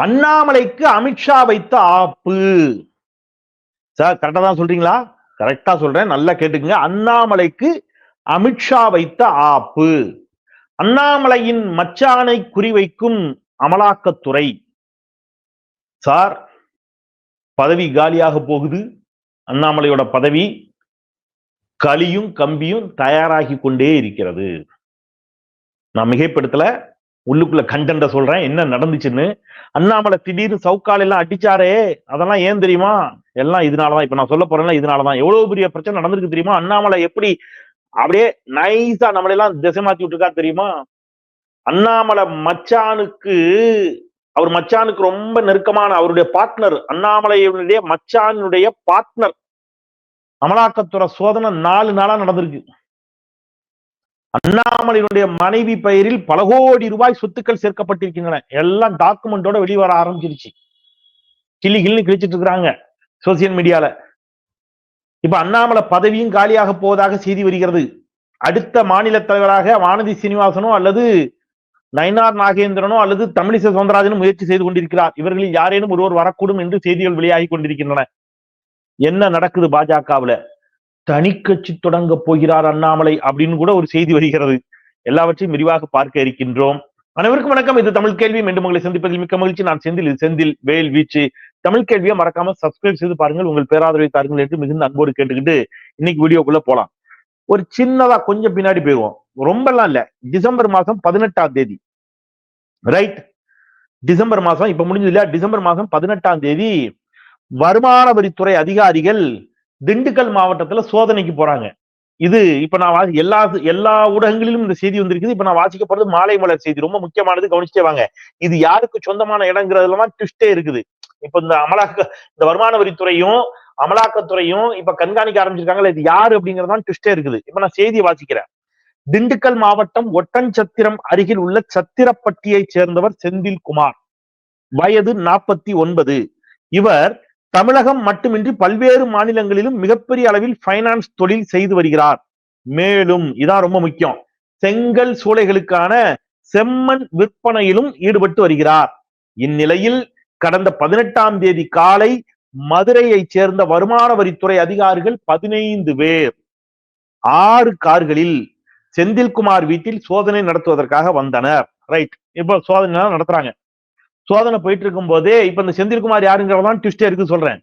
அண்ணாமலைக்கு அமித்ஷா வைத்த ஆப்பு. சார் கரெக்டா தான் சொல்றீங்களா? கரெக்டா சொல்றேன். நல்லா கேட்டுக்குங்க. அண்ணாமலைக்கு அமித்ஷா வைத்த ஆப்பு. அண்ணாமலையின் மச்சானை குறிவைக்கும் அமலாக்கத்துறை. சார் பதவி காலியாக போகுது. அண்ணாமலையோட பதவி களியும் கம்பியும் தயாராகி கொண்டே இருக்கிறது. நான் மிகைப்படுத்தல. உள்ளுக்குள்ள கண்டென்ட சொல்றேன் என்ன நடந்துச்சுன்னு. அண்ணாமலை திடீர்னு சவுக்கால் எல்லாம் அடிச்சாரே அதெல்லாம் ஏன் தெரியுமா? எல்லாம் இதனாலதான் இப்ப நான் சொல்ல போறேன்னா இதனாலதான். எவ்வளவு பெரிய பிரச்சனை நடந்திருக்கு தெரியுமா? அண்ணாமலை எப்படி அப்படியே நைஸா நம்மளெல்லாம் திசை மாத்தி விட்டுருக்கா தெரியுமா? அண்ணாமலை மச்சானுக்கு அவர் மச்சானுக்கு ரொம்ப நெருக்கமான அவருடைய பார்ட்னர் அண்ணாமலையுடைய மச்சானுடைய பார்ட்னர் அமலாக்கத்துறை சோதனை நாலு நாளா நடந்திருக்கு. அண்ணாமலையினுடைய மனைவி பெயரில் பல கோடி ரூபாய் சொத்துக்கள் சேர்க்கப்பட்டிருக்கின்றன. எல்லாம் டாக்குமெண்டோட வெளிவர ஆரம்பிச்சிருச்சு. கிள்ளி கிள்ளி கிழிச்சிட்டு இருக்கிறாங்க சோசியல் மீடியால. இப்ப அண்ணாமலை பதவியும் காலியாக போவதாக செய்தி வருகிறது. அடுத்த மாநில தலைவராக வானதி சீனிவாசனோ அல்லது நயனார் நாகேந்திரனோ அல்லது தமிழிசை சவுந்தரராஜனும் முயற்சி செய்து கொண்டிருக்கிறார். இவர்களில் யாரேனும் ஒருவர் வரக்கூடும் என்று செய்திகள் வெளியாகி கொண்டிருக்கின்றன. என்ன நடக்குது பாஜகவுல? தனி கட்சி தொடங்க போகிறார் அண்ணாமலை அப்படின்னு கூட ஒரு செய்தி வருகிறது. எல்லாவற்றையும் விரிவாக பார்க்க இருக்கின்றோம். அனைவருக்கும் வணக்கம். இது தமிழ் கேள்வி. மீண்டும் உங்களை சந்திப்பதில் மிக்க மகிழ்ச்சி. நான் செந்தில். இது செந்தில் வேல் வீச்சு. தமிழ் கேள்வியை மறக்காம சப்ஸ்கிரைப் செய்து பாருங்கள். உங்கள் பேராதரவை தாருங்கள் என்று மிகுந்த அன்போடு கேட்டுக்கிட்டு இன்னைக்கு வீடியோக்குள்ள போலாம். ஒரு சின்னதா கொஞ்சம் பின்னாடி போயிடுவோம் ரொம்பலாம் இல்ல. டிசம்பர் மாசம் பதினெட்டாம் தேதி. ரைட் டிசம்பர் மாசம் இப்ப முடிஞ்சது இல்லையா? டிசம்பர் மாசம் பதினெட்டாம் தேதி வருமான வரித்துறை அதிகாரிகள் திண்டுக்கல் மாவட்டத்துல சோதனைக்கு போறாங்க. இது இப்ப நான் எல்லா எல்லா ஊடகங்களிலும் இந்த செய்தி வந்திருக்குது. இப்ப நான் வாசிக்க போறது மாலை மலர் செய்தி. ரொம்ப முக்கியமானது கவனிச்சே வாங்க. இது யாருக்கு சொந்தமான இடங்கிறதுலாம் ட்விஸ்டே இருக்குது. இப்ப இந்த அமலாக்க இந்த வருமான வரித்துறையும் அமலாக்கத்துறையும் இப்ப கண்காணிக்க ஆரம்பிச்சிருக்காங்களே இது யாரு அப்படிங்கறதான் ட்விஸ்டே இருக்குது. இப்ப நான் செய்தியை வாசிக்கிறேன். திண்டுக்கல் மாவட்டம் ஒட்டன்சத்திரம் அருகில் உள்ள சத்திரப்பட்டியை சேர்ந்தவர் செந்தில் குமார் வயது நாற்பத்தி ஒன்பது. இவர் தமிழகம் மட்டுமின்றி பல்வேறு மாநிலங்களிலும் மிகப்பெரிய அளவில் ஃபைனான்ஸ் தொழில் செய்து வருகிறார். மேலும் இதான் ரொம்ப முக்கியம். செங்கல் சூளைகளுக்கான செம்மண் விற்பனையிலும் ஈடுபட்டு வருகிறார். இந்நிலையில் கடந்த பதினெட்டாம் தேதி காலை மதுரையைச் சேர்ந்த வருமான வரித்துறை அதிகாரிகள் பதினைந்து பேர் ஆறு கார்களில் செந்தில்குமார் வீட்டில் சோதனை நடத்துவதற்காக வந்தனர். ரைட் இப்ப சோதனை நடத்துறாங்க. சோதனை போயிட்டு இருக்கும் போதே இப்ப இந்த செந்தில்குமார் யாருங்கிறதான் ட்விஸ்டே இருக்குன்னு சொல்றேன்.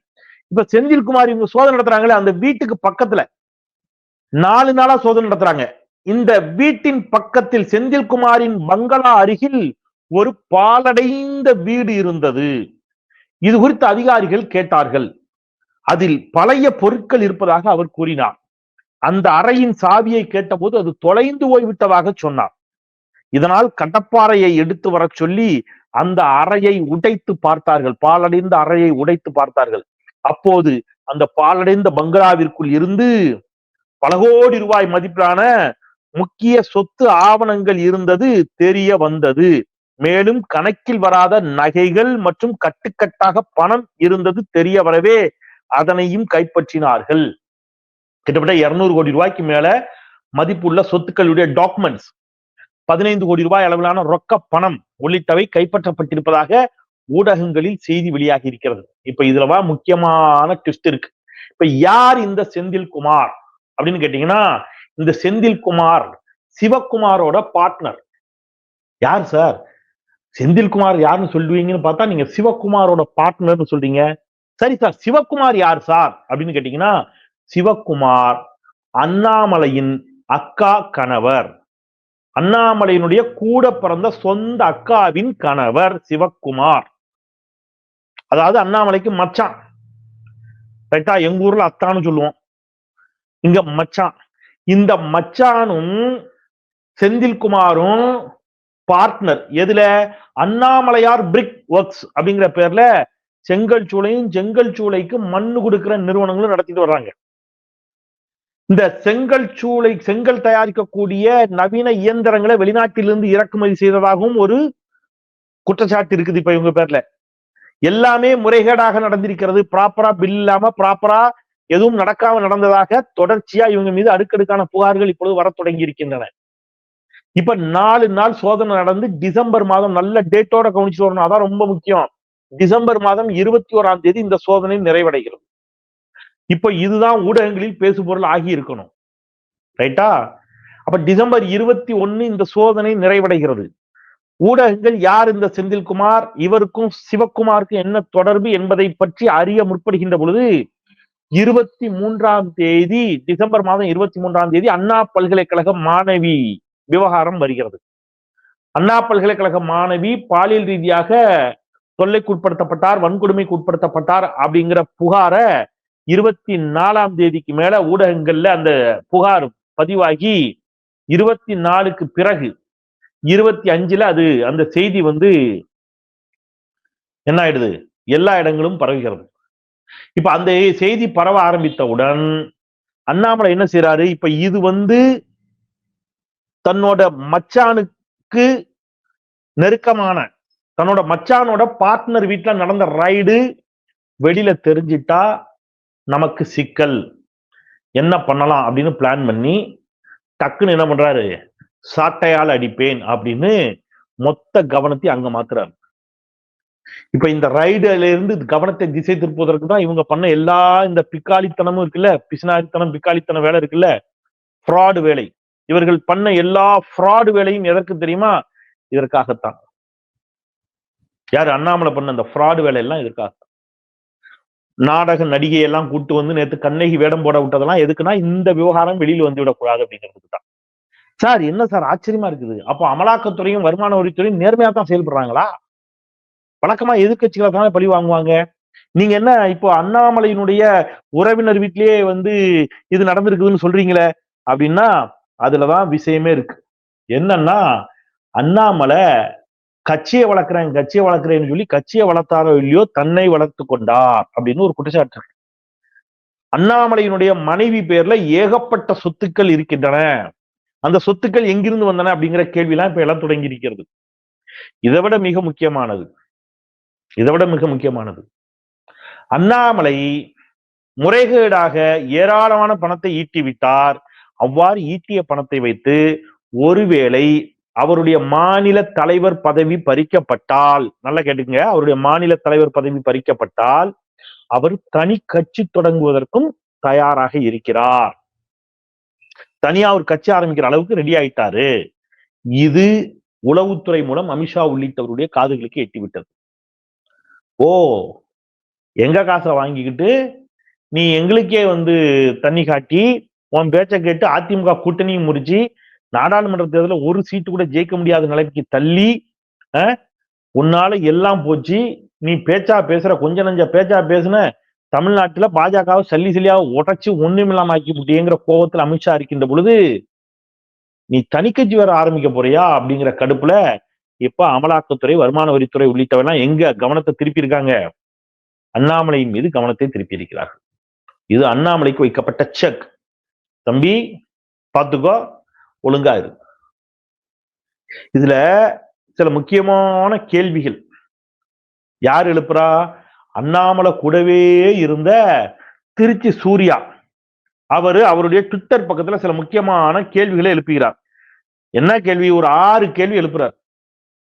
இப்ப செந்தில்குமார் இவங்க சோதனை நடத்துறாங்களே அந்த வீட்டுக்கு பக்கத்துல நாலு நாளா சோதனை நடத்துறாங்க. இந்த வீட்டின் பக்கத்தில் செந்தில்குமாரின் பங்களா அருகில் ஒரு பாலடைந்த வீடு இருந்தது. இது குறித்து அதிகாரிகள் கேட்டார்கள். அதில் பழைய பொருட்கள் இருப்பதாக அவர் கூறினார். அந்த அறையின் சாவியை கேட்டபோது அது தொலைந்து போய்விட்டதாக சொன்னார். இதனால் கடப்பாறையை எடுத்து வர சொல்லி அந்த அறையை உடைத்து பார்த்தார்கள். பாலடைந்த அறையை உடைத்து பார்த்தார்கள். அப்போது அந்த பாலடைந்த பங்களாவிற்குள் இருந்து பல கோடி ரூபாய் மதிப்பிலான முக்கிய சொத்து ஆவணங்கள் இருந்தது தெரிய வந்தது. மேலும் கணக்கில் வராத நகைகள் மற்றும் கட்டுக்கட்டாக பணம் இருந்தது தெரிய வரவே அதனையும் கைப்பற்றினார்கள். கிட்டத்தட்ட இருநூறு கோடி ரூபாய்க்கு மேல மதிப்புள்ள சொத்துக்களுடைய டாக்குமெண்ட்ஸ் பதினைந்து கோடி ரூபாய் அளவிலான ரொக்க பணம் உள்ளிட்டவை கைப்பற்றப்பட்டிருப்பதாக ஊடகங்களில் செய்தி வெளியாகி இருக்கிறது. இப்ப இதுலவா முக்கியமான ட்விஸ்ட் இருக்கு. இப்ப யார் இந்த செந்தில் குமார் அப்படின்னு கேட்டீங்கன்னா இந்த செந்தில் குமார் சிவகுமாரோட பார்ட்னர் யார் சார்? செந்தில்குமார் யாருன்னு சொல்லுவீங்கன்னு பார்த்தா நீங்க சிவகுமாரோட பார்ட்னர்னு சொல்றீங்க. சரி சார் சிவகுமார் யார் சார்? அப்படின்னு கேட்டீங்கன்னா சிவகுமார் அண்ணாமலையின் அக்கா கணவர். அண்ணாமலையினுடைய கூட பிறந்த சொந்த அக்காவின் கணவர் சிவக்குமார். அதாவது அண்ணாமலைக்கு மச்சான். ரைட்டா எங்க ஊர்ல அத்தான்னு சொல்லுவோம். இங்க மச்சான். இந்த மச்சானும் செந்தில்குமாரும் பார்ட்னர் எதுல? அண்ணாமலையார் பிரிக் ஒர்க்ஸ் அப்படிங்கிற பேர்ல செங்கல் சூளையும் செங்கல் சூளைக்கு மண்ணு கொடுக்கிற நிறுவனங்களும் நடத்திட்டு வர்றாங்க. இந்த செங்கல் சூளை செங்கல் தயாரிக்கக்கூடிய நவீன இயந்திரங்களை வெளிநாட்டிலிருந்து இறக்குமதி செய்ததாகவும் ஒரு குற்றச்சாட்டு இருக்குது இப்ப இவங்க பேர்ல. எல்லாமே முறைகேடாக நடந்திருக்கிறது. ப்ராப்பரா பில் இல்லாம ப்ராப்பரா எதுவும் நடக்காம நடந்ததாக தொடர்ச்சியா இவங்க மீது அடுக்கடுக்கான புகார்கள் இப்பொழுது வர தொடங்கி இருக்கின்றன. இப்ப நாலு நாள் சோதனை நடந்து டிசம்பர் மாதம் நல்ல டேட்டோட கவனிச்சு வரணும். அதான் ரொம்ப முக்கியம். டிசம்பர் மாதம் இருபத்தி ஓராம் தேதி இந்த சோதனை நிறைவடைகிறது. இப்போ இதுதான் ஊடகங்களில் பேசுபொருள் ஆகி இருக்கணும். ரைட்டா? அப்ப டிசம்பர் இருபத்தி ஒன்னு இந்த சோதனை நிறைவடைகிறது. ஊடகங்கள் யார் இந்த செந்தில்குமார்? இவருக்கும் சிவக்குமாருக்கும் என்ன தொடர்பு என்பதை பற்றி அறிய முற்படுகின்ற பொழுது இருபத்தி மூன்றாம் தேதி டிசம்பர் மாதம் இருபத்தி மூன்றாம் தேதி அண்ணா பல்கலைக்கழக மாணவி விவகாரம் வருகிறது. அண்ணா பல்கலைக்கழக மாணவி பாலியல் ரீதியாக தொல்லைக்குட்படுத்தப்பட்டார் வன்கொடுமைக்கு உட்படுத்தப்பட்டார் அப்படிங்கிற புகாரை இருபத்தி நாலாம் தேதிக்கு மேல ஊடகங்கள்ல அந்த புகார் பதிவாகி இருபத்தி நாலுக்கு பிறகு இருபத்தி அஞ்சுல அது அந்த செய்தி வந்து என்ன ஆயிடுது? எல்லா இடங்களும் பரவுகிறது. இப்ப அந்த செய்தி பரவ ஆரம்பித்தவுடன் அண்ணாமலை என்ன செய்யறாரு இப்ப இது வந்து தன்னோட மச்சானுக்கு நெருக்கமான தன்னோட மச்சானோட பார்ட்னர் வீட்டுல நடந்த ரைடு வெளியில தெரிஞ்சிட்டா நமக்கு சிக்கல். என்ன பண்ணலாம் அப்படின்னு பிளான் பண்ணி டக்குன்னு என்ன பண்றாரு? சாட்டையால் அடிப்பேன் அப்படின்னு மொத்த கவனத்தையும் அங்க மாத்துறாரு. இப்ப இந்த ரைடுல இருந்து கவனத்தை திசை திருப்புவதற்கு தான் இவங்க பண்ண எல்லா இந்த பிக்காளித்தனமும் இருக்குல்ல பிசினாரித்தனம் பிக்காளித்தனம் வேலை இருக்குல்ல ஃப்ராடு வேலை. இவர்கள் பண்ண எல்லா ஃப்ராடு வேலையும் எதற்கு தெரியுமா? இதற்காகத்தான். யார் அண்ணாமலை பண்ண அந்த ஃப்ராடு வேலை எல்லாம் இதற்காக நாடக நடிகை எல்லாம் கூட்டு வந்து நேத்து கண்ணகி வேடம் போட விட்டதெல்லாம் எதுக்குன்னா இந்த விவகாரம் வெளியில வந்து விடக்கூடாது அப்படிங்கிறதுக்கு தான். சார் என்ன சார் ஆச்சரியமா இருக்குது? அப்போ அமலாக்கத்துறையும் வருமான வரித்துறையும் நேர்மையா தான் செயல்படுறாங்களா? வழக்கமா எதிர்கட்சிகளை தானே பழி வாங்குவாங்க? நீங்க என்ன இப்போ அண்ணாமலையினுடைய உறவினர் வீட்லயே வந்து இது நடந்திருக்குதுன்னு சொல்றீங்களே? அப்படின்னா அதுலதான் விஷயமே இருக்கு. என்னன்னா அண்ணாமலை கட்சியை வளர்க்குறேன் கட்சியை வளர்க்குறேன்னு சொல்லி கட்சியை வளர்த்தாரோ இல்லையோ தன்னை வளர்த்து கொண்டார் அப்படின்னு ஒரு குற்றச்சாட்டு. இருக்கு அண்ணாமலையினுடைய மனைவி பேர்ல ஏகப்பட்ட சொத்துக்கள் இருக்கின்றன. அந்த சொத்துக்கள் எங்கிருந்து வந்தன அப்படிங்கிற கேள்வியெல்லாம் இப்ப எல்லாம் தொடங்கி இருக்கிறது. இதை விட மிக முக்கியமானது இதை விட மிக முக்கியமானது. அண்ணாமலை முறைகேடாக ஏராளமான பணத்தை ஈட்டி விட்டார் அவ்வாறு ஈட்டிய பணத்தை வைத்து ஒருவேளை அவருடைய மாநில தலைவர் பதவி பறிக்கப்பட்டால் நல்லா கேட்டுங்க அவருடைய மாநில தலைவர் பதவி பறிக்கப்பட்டால் அவர் தனி கட்சி தொடங்குவதற்கும் தயாராக இருக்கிறார். தனியா ஒரு கட்சி ஆரம்பிக்கிற அளவுக்கு ரெடி ஆயிட்டாரு. இது உளவுத்துறை மூலம் அமித்ஷா உள்ளிட்டவருடைய காதுகளுக்கு எட்டிவிட்டது. ஓ எங்க காசை வாங்கிக்கிட்டு நீ எங்களுக்கே வந்து தண்ணி காட்டி உன் பேச்சை கேட்டு அதிமுக கூட்டணியும் முடிச்சு நாடாளுமன்ற தேர்தலில் ஒரு சீட்டு கூட ஜெயிக்க முடியாத நிலைக்கு தள்ளி உன்னால எல்லாம் போச்சு. நீ பேச்சா பேசுற கொஞ்ச நஞ்ச பேச்சா பேசுன தமிழ்நாட்டுல பாஜகவை சல்லி சல்லியா உடைச்சு ஒண்ணுமில்லாம ஆக்கி விட்டியங்கிற கோபத்துல அமித்ஷா இருக்கின்ற பொழுது நீ தனிக்கட்சி வேற ஆரம்பிக்க போறியா அப்படிங்கிற கடுப்புல இப்ப அமலாக்கத்துறை வருமான வரித்துறை உள்ளிட்டவெல்லாம் எங்க கவனத்தை திருப்பி இருக்காங்க அண்ணாமலையின் மீது கவனத்தை திருப்பி இருக்கிறார்கள் இது அண்ணாமலைக்கு வைக்கப்பட்ட செக் தம்பி பார்த்துக்கோ ஒழுங்கா இரு இதுல சில முக்கியமான கேள்விகள். யார் எழுப்புறா? அண்ணாமலை கூடவே இருந்த திருச்சி சூர்யா. அவரு அவருடைய ட்விட்டர் பக்கத்துல சில முக்கியமான கேள்விகளை எழுப்புகிறார். என்ன கேள்வி? ஒரு ஆறு கேள்வி எழுப்புறார்.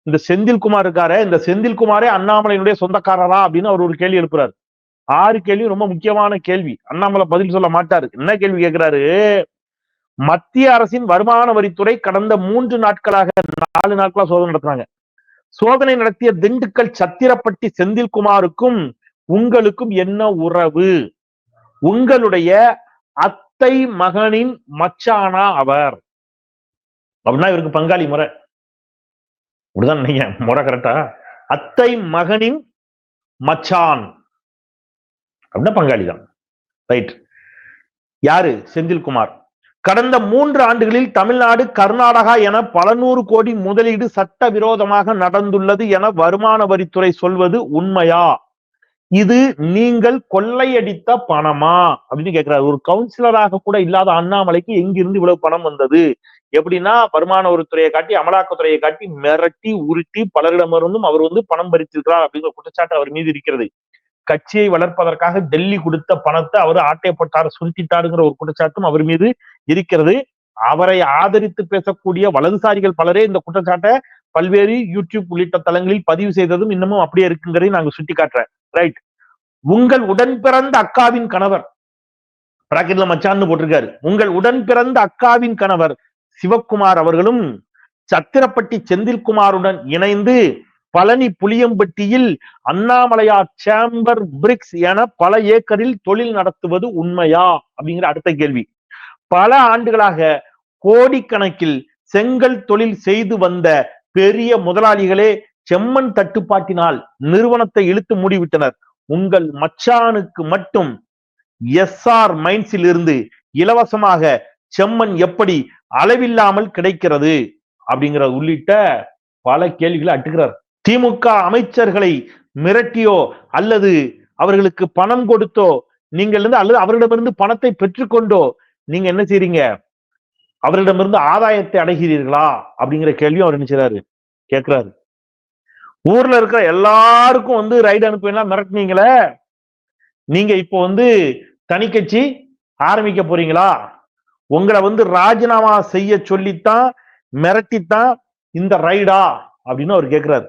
இந்த செந்தில்குமார் இருக்காரு இந்த செந்தில்குமாரே அண்ணாமலையினுடைய சொந்தக்காரரா அப்படின்னு அவர் ஒரு கேள்வி எழுப்புறாரு. ஆறு கேள்வி ரொம்ப முக்கியமான கேள்வி. அண்ணாமலை பதில் சொல்ல மாட்டாரு. என்ன கேள்வி கேட்கிறாரு மத்திய அரசின் வருமான வரித்துறை கடந்த மூன்று நாட்களாக நாலு நாட்களா சோதனை நடத்துறாங்க. சோதனை நடத்திய திண்டுக்கல் சத்திரப்பட்டி செந்தில்குமாருக்கும் உங்களுக்கும் என்ன உறவு? உங்களுடைய அத்தை மகனின் மச்சானா அவர்? அப்படின்னா இவருக்கு பங்காளி முறை. அப்படிதான் நீங்க முறை கரெக்டா அத்தை மகனின் மச்சான். அப்படின்னா பங்காளி தான் ரைட் யாரு? செந்தில்குமார். கடந்த மூன்று ஆண்டுகளில் தமிழ்நாடு கர்நாடகா என பல நூறு கோடி முதலீடு சட்ட விரோதமாக நடந்துள்ளது என வருமான வரித்துறை சொல்வது உண்மையா? இது நீங்கள் கொள்ளையடித்த பணமா? அப்படின்னு கேட்கிறாரு ஒரு கவுன்சிலராக கூட இல்லாத அண்ணாமலைக்கு எங்கிருந்து இவ்வளவு பணம் வந்தது? எப்படின்னா வருமான வரித்துறையை காட்டி அமலாக்கத்துறையை காட்டி மிரட்டி உருட்டி பலரிடமிருந்தும் அவர் வந்து பணம் பறித்திருக்கிறார் அப்படிங்கிற குற்றச்சாட்டு அவர் மீது இருக்கிறது. கட்சியை வளர்ப்பதற்காக டெல்லி கொடுத்த பணத்தை அவர் ஆட்டைப்பட்டார் சுருட்டிட்டாருங்கிற ஒரு குற்றச்சாட்டும் அவர் மீது இருக்கிறது. அவரை ஆதரித்து பேசக்கூடிய வலதுசாரிகள் பலரே இந்த குற்றச்சாட்டை பல்வேறு யூடியூப் உள்ளிட்ட தளங்களில் பதிவு செய்ததும் இன்னமும் அப்படியே இருக்குங்கிறதை நாங்க சுட்டிக்காட்டுறேன். ரைட் உங்கள் உடன் பிறந்த அக்காவின் கணவர் பிராக்கெட்ல மச்சான்னு போட்டிருக்காரு. உங்கள் உடன் பிறந்த அக்காவின் கணவர் சிவக்குமார் அவர்களும் சத்திரப்பட்டி செந்தில்குமாருடன் இணைந்து பழனி புளியம்பட்டியில் அண்ணாமலையார் சேம்பர் பிரிக்ஸ் என பல ஏக்கரில் தொழில் நடத்துவது உண்மையா? அப்படிங்கிற அடுத்த கேள்வி. பல ஆண்டுகளாக கோடிக்கணக்கில் செங்கல் தொழில் செய்து வந்த பெரிய முதலாளிகளே செம்மண் தட்டுப்பாட்டினால் நிறுவனத்தை இழுத்து மூடிவிட்டனர். உங்கள் மச்சானுக்கு மட்டும் எஸ்ஆர் மைன்ஸில் இருந்து இலவசமாக செம்மண் எப்படி அளவில்லாமல் கிடைக்கிறது? அப்படிங்கிற உள்ளிட்ட பல கேள்விகளை அட்டுகிறார். திமுக அமைச்சர்களை மிரட்டியோ அல்லது அவர்களுக்கு பணம் கொடுத்தோ நீங்கள் இருந்து அல்லது அவரிடமிருந்து பணத்தை பெற்றுக்கொண்டோ நீங்க என்ன செய்றீங்க? அவரிடமிருந்து ஆதாயத்தை அடைகிறீர்களா? அப்படிங்கிற கேள்வியும் அவர் என்ன செய்றாரு? கேட்கிறாரு. ஊர்ல இருக்கிற எல்லாருக்கும் வந்து ரைடு அனுப்பினா மிரட்டினீங்களே? நீங்க இப்போ வந்து தனி கட்சி ஆரம்பிக்க போறீங்களா? உங்களை வந்து ராஜினாமா செய்ய சொல்லித்தான் மிரட்டித்தான் இந்த ரைடா அப்படின்னு அவர் கேட்கிறாரு.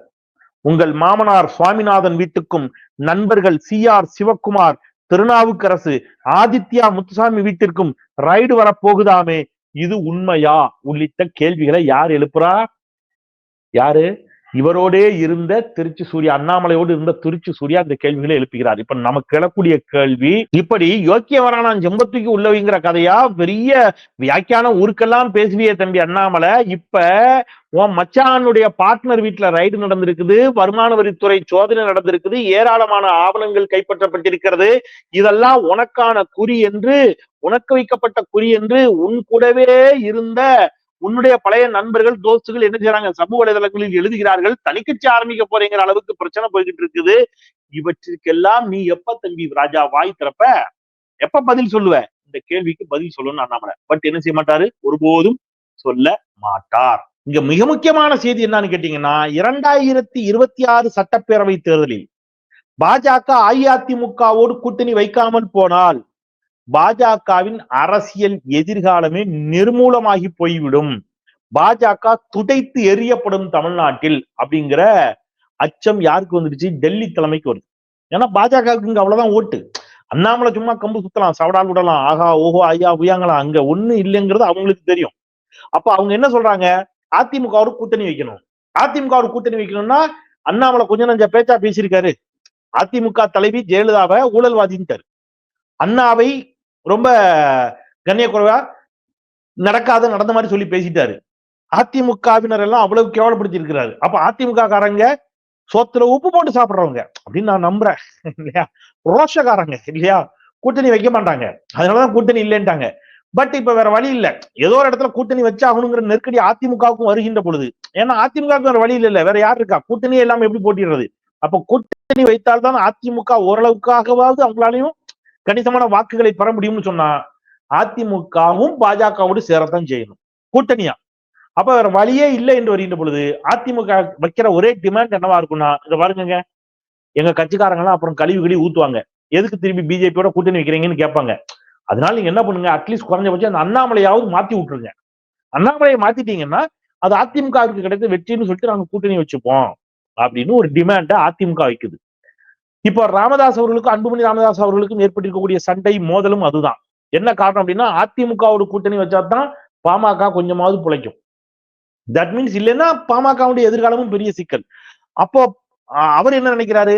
உங்கள் மாமனார் சுவாமிநாதன் வீட்டுக்கும் நண்பர்கள் சி ஆர் சிவக்குமார் திருநாவுக்கரசு ஆதித்யா முத்துசாமி வீட்டிற்கும் ரைடு வரப்போகுதாமே? இது உண்மையா? உள்ளிட்ட கேள்விகளை யார் எழுப்புறா? யாரு? இவரோடே இருந்த திருச்சி சூர்யா அண்ணாமலையோடு இருந்த திருச்சி சூர்யா இந்த கேள்விகளை எழுப்புகிறார். இப்ப நமக்கு எழக்கூடிய கேள்வி இப்படி யோக்கியவரானான் ஜெம்பத்துக்கு உள்ளவங்கிற கதையா? பெரிய வியாக்கியானம் ஊருக்கெல்லாம் பேசுவிய தம்பி அண்ணாமலை. இப்ப உன் மச்சானுடைய பார்ட்னர் வீட்டுல ரைடு நடந்திருக்குது வருமான வரித்துறை சோதனை நடந்திருக்குது ஏராளமான ஆவணங்கள் கைப்பற்றப்பட்டிருக்கிறது. இதெல்லாம் உனக்கான குறி என்று உனக்கு வைக்கப்பட்ட குறி என்று உன் கூடவே இருந்த உன்னுடைய பழைய நண்பர்கள் தோஸ்துகள் என்ன செய்யறாங்க சமூக வலைதளங்களில் எழுதுகிறார்கள் தனிக்கட்சி ஆரம்பிக்க போறேங்கிற அளவுக்கு பிரச்சனை போய்கிட்டு இருக்குது. இவற்றிற்கெல்லாம் நீ எப்ப தம்பி ராஜா வாய் திறப்ப? எப்ப பதில் சொல்லுவ? இந்த கேள்விக்கு பதில் சொல்லணும்னு அண்ணாமலை பட் என்ன செய்ய மாட்டாரு? ஒருபோதும் சொல்ல மாட்டார். இங்க மிக முக்கியமான செய்தி என்னன்னு கேட்டீங்கன்னா இரண்டாயிரத்தி இருபத்தி ஆறு சட்டப்பேரவை தேர்தலில் பாஜக அஇஅதிமுகவோடு கூட்டணி வைக்காமல் போனால் பாஜகவின் அரசியல் எதிர்காலமே நிர்மூலமாகி போய்விடும். பாஜக துடைத்து எரியப்படும் தமிழ்நாட்டில் அப்படிங்கிற அச்சம் யாருக்கு வந்துடுச்சு? டெல்லி தலைமைக்கு வருது. ஏன்னா பாஜகவுக்கு இங்க அவ்வளவுதான் ஓட்டு. அண்ணாமலை சும்மா கம்பு சுத்தலாம் சவடால் விடலாம் ஆகா ஓஹோ ஐயா உயாங்களா அங்க ஒண்ணு இல்லைங்கிறது அவங்களுக்கு தெரியும். அப்ப அவங்க என்ன சொல்றாங்க? அதிமுக ஒரு கூட்டணி வைக்கணும். அதிமுகவோட கூட்டணி வைக்கணும்னா அண்ணாமலை கொஞ்சம் நஞ்ச பேச்சா பேசியிருக்காரு. அதிமுக தலைவி ஜெயலலிதாவை ஊழல்வாதின்ட்டாரு. அண்ணாவை ரொம்ப கண்ணியக்குறைவா நடக்காத நடந்த மாதிரி சொல்லி பேசிட்டாரு. அதிமுகவினர் எல்லாம் அவ்வளவு கேவலப்படுத்தியிருக்கிறாரு. அப்ப அதிமுக காரங்க சோத்துல உப்பு போட்டு சாப்பிடுறவங்க அப்படின்னு நான் நம்புறேன். இல்லையா? ரோஷக்காரங்க இல்லையா? கூட்டணி வைக்க மாட்டாங்க. அதனாலதான் கூட்டணி இல்லைன்ட்டாங்க. பட் இப்ப வேற வழி இல்ல. ஏதோ ஒரு இடத்துல கூட்டணி வச்சாகணுங்கிற நெருக்கடி அதிமுகவுக்கும் வருகின்ற பொழுது. ஏன்னா அதிமுகவுக்கு வேற வழி இல்ல வேற யார் இருக்கா? கூட்டணியே எல்லாம் எப்படி போட்டிடுறது? அப்ப கூட்டணி வைத்தால்தான் அதிமுக ஓரளவுக்காகவாவது அவங்களாலையும் கணிசமான வாக்குகளை பெற முடியும்னு சொன்னா அதிமுகவும் பாஜகவோடு சேரத்தான் செய்யணும். கூட்டணியா? அப்ப வேற வழியே இல்லை என்று வருகின்ற பொழுது அதிமுக வைக்கிற ஒரே டிமாண்ட் என்னவா இருக்கும்னா இத பாருங்க எங்க கட்சிக்காரங்க அப்புறம் கழிவு கழிவு ஊத்துவாங்க. எதுக்கு திரும்பி பிஜேபியோட கூட்டணி வைக்கிறீங்கன்னு கேட்பாங்க. அதனால நீங்க என்ன பண்ணுங்க அட்லீஸ்ட் குறைஞ்சபட்சம் அந்த அண்ணாமலையாவது மாத்தி விட்டுருங்க. அண்ணாமலையை மாத்திட்டீங்கன்னா அது அதிமுகவுக்கு கிடைத்த வெற்றின்னு சொல்லிட்டு நாங்க கூட்டணி வச்சுப்போம். அப்படின்னு ஒரு டிமாண்ட அதிமுக வைக்குது. இப்போ ராமதாஸ் அவர்களுக்கும் அன்புமணி ராமதாஸ் அவர்களுக்கும் ஏற்பட்டிருக்கக்கூடிய சண்டை மோதலும் அதுதான். என்ன காரணம் அப்படின்னா அதிமுகவோட கூட்டணி வச்சாதான் பாமக கொஞ்சமாவது பிழைக்கும். தட் மீன்ஸ் இல்லைன்னா பாமகவுடைய எதிர்காலமும் பெரிய சிக்கல். அப்போ அவர் என்ன நினைக்கிறாரு?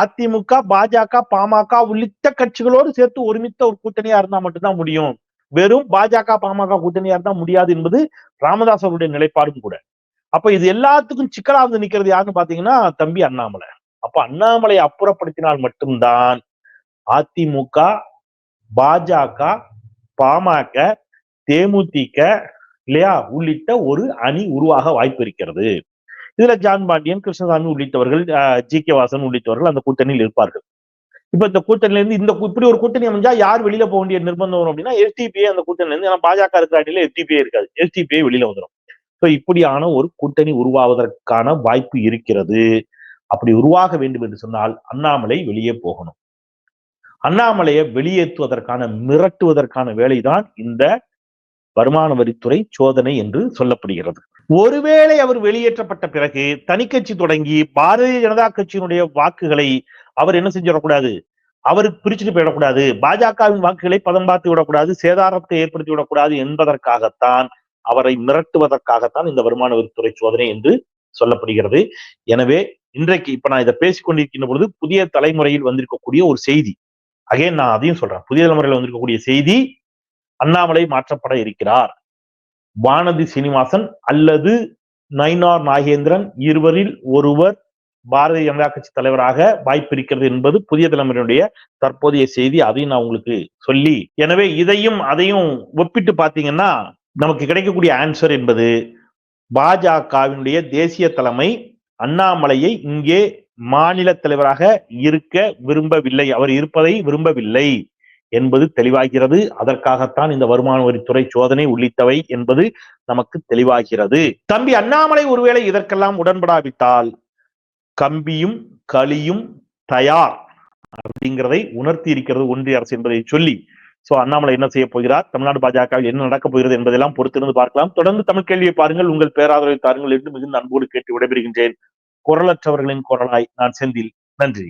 அதிமுக பாஜக பாமக உள்ளிட்ட கட்சிகளோடு சேர்த்து ஒருமித்த ஒரு கூட்டணியா இருந்தா மட்டும்தான் முடியும். வெறும் பாஜக பாமக கூட்டணியா இருந்தா முடியாது என்பது ராமதாஸ் அவருடைய நிலைப்பாடும் கூட. அப்ப இது எல்லாத்துக்கும் சிக்கலா வந்து நிக்கிறது யாருன்னு பாத்தீங்கன்னா தம்பி அண்ணாமலை. அப்ப அண்ணாமலை அப்புறப்படுத்தினால் மட்டும்தான் அதிமுக பாஜக பாமக தேமுதிக இல்லையா? உள்ளிட்ட ஒரு அணி உருவாக வாய்ப்பு இருக்கிறது. இதுல ஜான் பாண்டியன் கிருஷ்ணசாமி உள்ளிட்டவர்கள் ஜி. கே. வாசன் உள்ளிட்டவர்கள் அந்த கூட்டணியில் இருப்பார்கள். இப்ப இந்த கூட்டணியில இருந்து இந்த இப்படி ஒரு கூட்டணி அமைஞ்சா யார் வெளியில போக வேண்டிய நிர்பந்தம் வரும் அப்படின்னா எஸ்டிபிஏ அந்த கூட்டணியில இருந்து ஏன்னா பாஜக இருக்கிற அடியில எஸ்டிபிஏ இருக்காது. எஸ்டிபிஐ வெளியில வந்துடும் ஸோ இப்படியான ஒரு கூட்டணி உருவாவதற்கான வாய்ப்பு இருக்கிறது. அப்படி உருவாக வேண்டும் என்று சொன்னால் அண்ணாமலை வெளியே போகணும். அண்ணாமலையை வெளியேற்றுவதற்கான மிரட்டுவதற்கான வேலைதான் இந்த வருமான வரித்துறை சோதனை என்று சொல்லப்படுகிறது. ஒருவேளை அவர் வெளியேற்றப்பட்ட பிறகு தனிக்கட்சி தொடங்கி பாரதிய ஜனதா கட்சியினுடைய வாக்குகளை அவர் என்ன செஞ்சிடக்கூடாது அவர் பிரிச்சுட்டு போயிடக்கூடாது. பாஜகவின் வாக்குகளை பதம் பார்த்து விடக்கூடாது. சேதாரத்தை ஏற்படுத்தி விடக்கூடாது என்பதற்காகத்தான் அவரை மிரட்டுவதற்காகத்தான் இந்த வருமான வரித்துறை சோதனை என்று சொல்லப்படுகிறது. எனவே இன்றைக்கு இப்ப நான் இதை பேசிக்கொண்டிருக்கின்ற பொழுது புதிய தலைமுறையில் வந்திருக்கக்கூடிய ஒரு செய்தி. அகைன் நான் அதையும் சொல்றேன். புதிய தலைமுறையில் வந்திருக்கக்கூடிய செய்தி அண்ணாமலை மாற்றப்பட இருக்கிறார். வானதி சீனிவாசன் அல்லது நயினார் நாகேந்திரன் இருவரில் ஒருவர் பாரதிய ஜனதா கட்சி தலைவராக வாய்ப்பு இருக்கிறது என்பது புதிய தலைமுறையினுடைய தற்போதைய செய்தி. அதையும் நான் உங்களுக்கு சொல்லி எனவே இதையும் அதையும் ஒப்பிட்டு பார்த்தீங்கன்னா நமக்கு கிடைக்கக்கூடிய ஆன்சர் என்பது பாஜகவினுடைய தேசிய தலைமை அண்ணாமலையை இங்கே மாநில தலைவராக இருக்க விரும்பவில்லை. அவர் இருப்பதை விரும்பவில்லை என்பது தெளிவாகிறது. அதற்காகத்தான் இந்த வருமான வரித்துறை சோதனை உள்ளிட்டவை என்பது நமக்கு தெளிவாகிறது. தம்பி அண்ணாமலை ஒருவேளை இதற்கெல்லாம் உடன்படாவிட்டால் கம்பியும் களியும் தயார் அப்படிங்கிறதை உணர்த்தி இருக்கிறது ஒன்றிய அரசு என்பதை சொல்லி சோ அண்ணாமலை என்ன செய்ய போகிறார்? தமிழ்நாடு பாஜகவில் என்ன நடக்கப் போகிறது என்பதெல்லாம் பொறுத்திருந்து பார்க்கலாம். தொடர்ந்து தமிழ் கேள்வியை பாருங்கள். உங்கள் பேராதரவை தாருங்கள் என்று மிகுந்த அன்போடு கேட்டு விடைபெறுகின்றேன். குரலற்றவர்களின் குரலாய் நான் செந்தில். நன்றி.